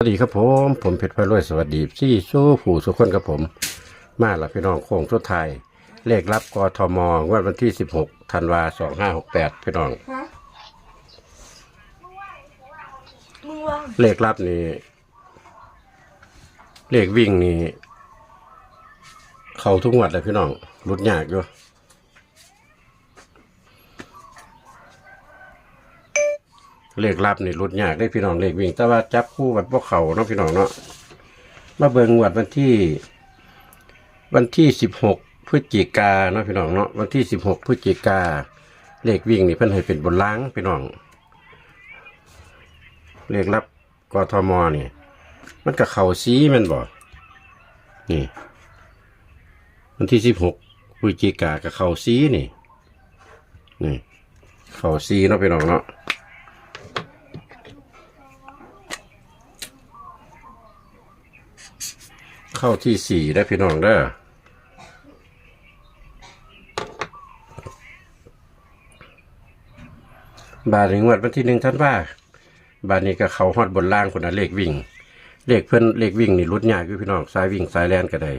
สวัสดีครับผมผมเพชรพลอยสวัสดีซี่สู้ผู้สุขคนครับผม มาละพี่น้องโค้งสุดท้ายเลขรับกทมงวดวันที่ 16ธันวา2568 พี่น้องฮะมึงว่างเลขรับนี่เลขวิ่งนี่ เข้าทุกงวดเลยพี่น้องรุดยากอยู่ เลขรับนี่รุดยากได้พี่น้องเลขวิ่ง แต่ว่าจับคู่บัดพวกเขาเนาะพี่น้องเนาะมาเบิงงวดวันที่ วันที่สิบหกพฤศจิกาเนาะพี่น้องเนาะวันที่สิบหกพฤศจิกาเลขวิ่งนี่เพิ่นให้เป็นบนล้างพี่น้องเลขรับกทมนี่มันก็เข่าซีมันบ่นี่วันที่สิบหกพฤศจิกากับเข่าซีนี่นี่เข่าซีเนาะพี่น้องเนาะ เข้าที่สี่ได้พี่น้องเด้อบาทในงวดวันที่หนึ่งท่านว่า บาทนี้ก็เขาฮอดบนล่างคนน่ะเลขวิ่ง เลขเพื่อนเลขวิ่งนี่รุดยากอยู่พี่น้องสายวิ่งสายแลนก็ได้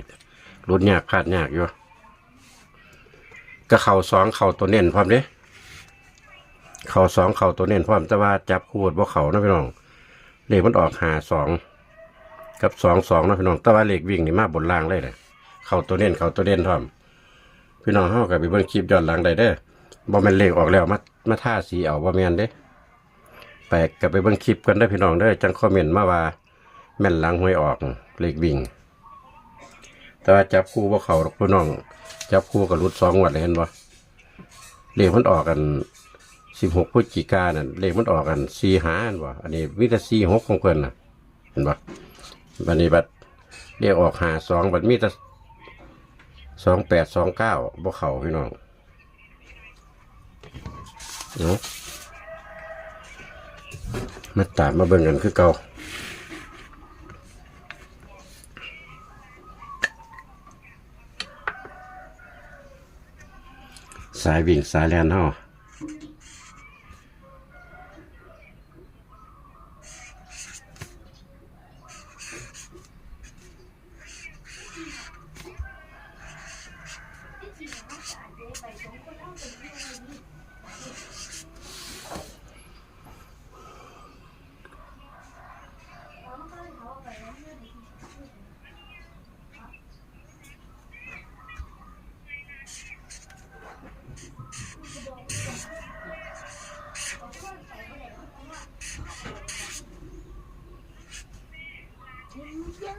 รุดยากพลาดยากอยู่ก็เข่าสองเข่าตัวเน้นพร้อมเด้เข่าสองเข่าตัวเน้นพร้อมแต่ว่าจับคู่บ่เขานะพี่น้องเลขมันออกหาสอง กับสองสองนะพี่น้องแต่ว่าเลขวิ่งนี่มาบนล่างเลยเลยเข้าตัวเน้นเข้าตัวเด่นพร้อม พี่น้องเฮากับไปเบิ่งคลิปย้อนหลังได้เด้อบ่แม่นเลขออกแล้วมามาท่าสีเอาบ่แม่นเด้แปลกกับไปเบิ่งคลิปกันได้พี่น้องเด้อจังคอมเมนต์มาว่าแม่นหลังหวยออกเลขวิ่ง แต่ว่าจับคู่บ่เขาหรอกพี่น้อง จับคู่กับรุดสองวัดเลยเห็นบ่เลขมันออกกันสิบหกพฤศจิกายนนั่นเลขมันออกกันสี่หาอันบ่อันนี้วิต่สี่หกของเพิ่นน่ะเห็นบ่ บันนี้บัดเรียกออกหาสองบัดมีแต่สองแปดสองเก้าบ่เข่าพี่น้องเนาะมาตามมาเบิ่งกันคือเก่าสายวิ่งสายแลนเฮา Yeah.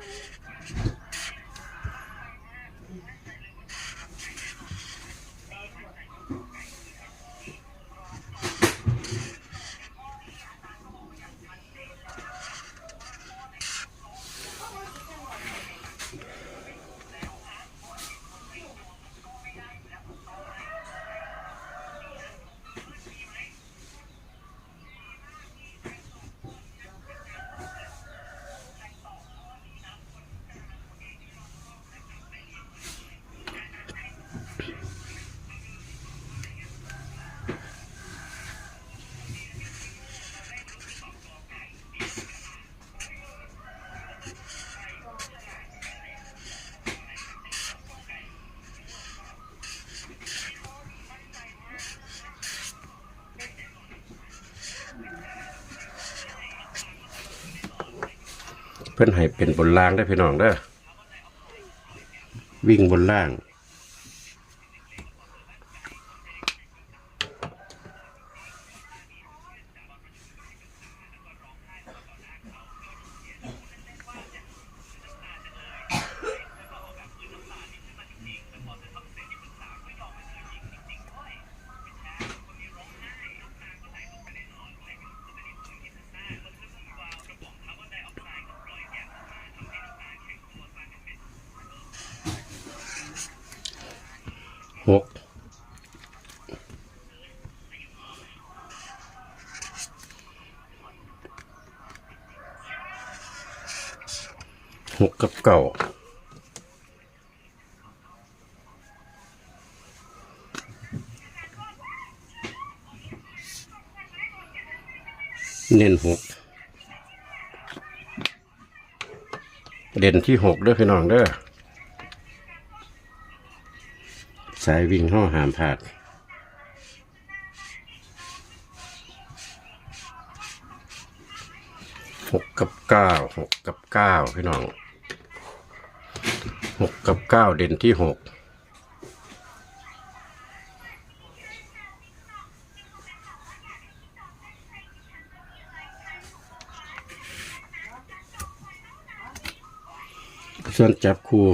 เพื่อนให้เป็นบนล่างได้พี่น้องเด้อวิ่งบนล่าง หก หกกับเก่าเน้นหกเด่นที่หกเด้อพี่น้องเด้อสายวิ่งห้อหามผาดหกกับเก้าหกกับเก้าพี่น้อง หกกับเก้าเด่นที่หกส่วนจับคู่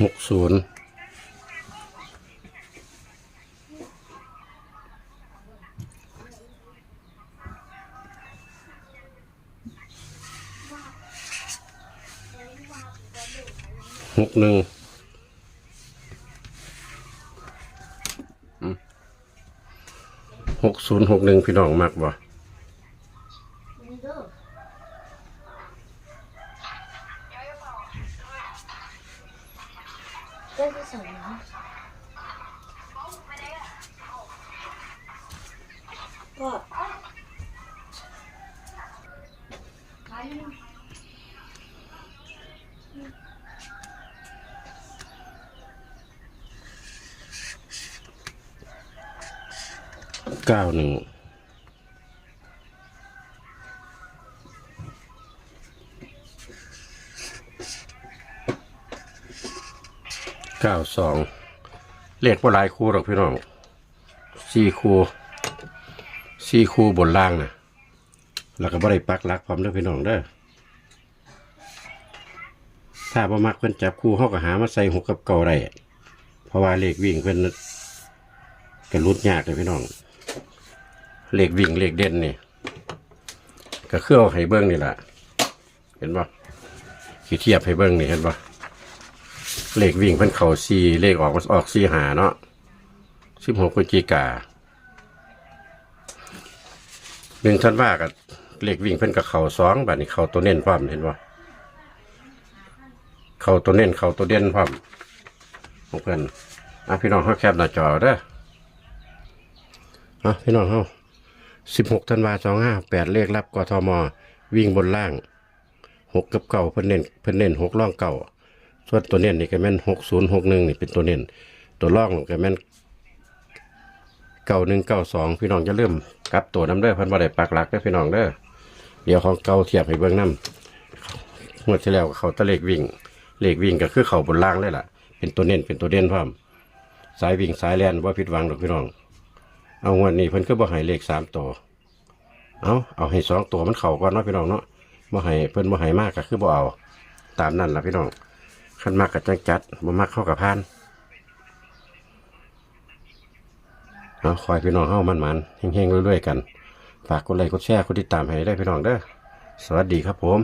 หกศูนย์ หกหนึ่งอืมหกศูนย์หกหนึ่งพี่น้องมากบ่ ได้ที่สองนะก็ เก้าหนึ่งเก้าสองเลขว่าหลายคู่หรอกพี่น้องสี่คู่สี่คู่บนล่างนะแล้วก็บ่ได้ปักลักพร้อมเด้อพี่น้องเด้อถ้าบ่มักเพิ่นจับคู่เฮาก็หามาใส่หกกับเก่าได้เพราะว่าเลขวิ่งเพิ่นก็รุดยากเลยพี่น้อง เลขวิ่งเลขเด่นนี่ก็เครื่องเอาให้เบิ้งนี่แหละเห็นปะขีเทียบให้เบิ้งนี่เห็นปะเลขวิ่งเพิ่นเข่าซีเลขออกออกซีหาเนาะสิบหกพฤศจิกาหนึ่งท่านว่ากับเลขวิ่งเพิ่นกับเข่าสองบัดนี้เข่าตัวเน้นพร้อมเห็นปะเข่าตัวเน้นเข่าตัวเด่นพร้อมของเพิ่นอะพี่น้องเขาแคบหน้าจอเด้ออะพี่น้องเฮา สิบหกธันวาสองห้าแปดเลขรับกทม วิ่งบนล่างหกกับเก่าเพิ่นเน้นเพิ่นเน้นหกล่องเก่า ส่วนตัวเน้นนี่ก็แม่นหกศูนย์หกหนึ่งนี่เป็นตัวเน้นตัวล่องก็แม่นเก้าหนึ่งเก้าสองพี่น้องจะเริ่มกลับตัวน้ำเด้อเพิ่นบ่ได้ปักหลักเด้อพี่น้องเด้อเดี๋ยวของเก่าเทียบให้เบิ่งน้ำงวดที่แล้วก็เขาตะเลขวิ่ง เลขวิ่งก็คือเขาบนล่างเลยล่ะ เป็นตัวเน้นเป็นตัวเด่นพร้อมสายวิ่งสายแลนว่าผิดหวังหรอกพี่น้อง เอางวันนี้เพิ่นก็บ่ให้เลขสามตัว เอาเอาให้สองตัวมันเข้าก่อนเนาะพี่น้องเนาะบ่ให้เพิ่นบ่ให้มากก็คือบ่เอา ตามนั้นล่ะพี่น้องคันมากก็จังจัดบ่มักเข้ากับพานเอาคอยพี่น้องเฮามันๆเฮงๆรวยๆกัน ฝากกดไลค์กดแชร์กดติดตามให้ได้พี่น้องเด้อสวัสดีครับผม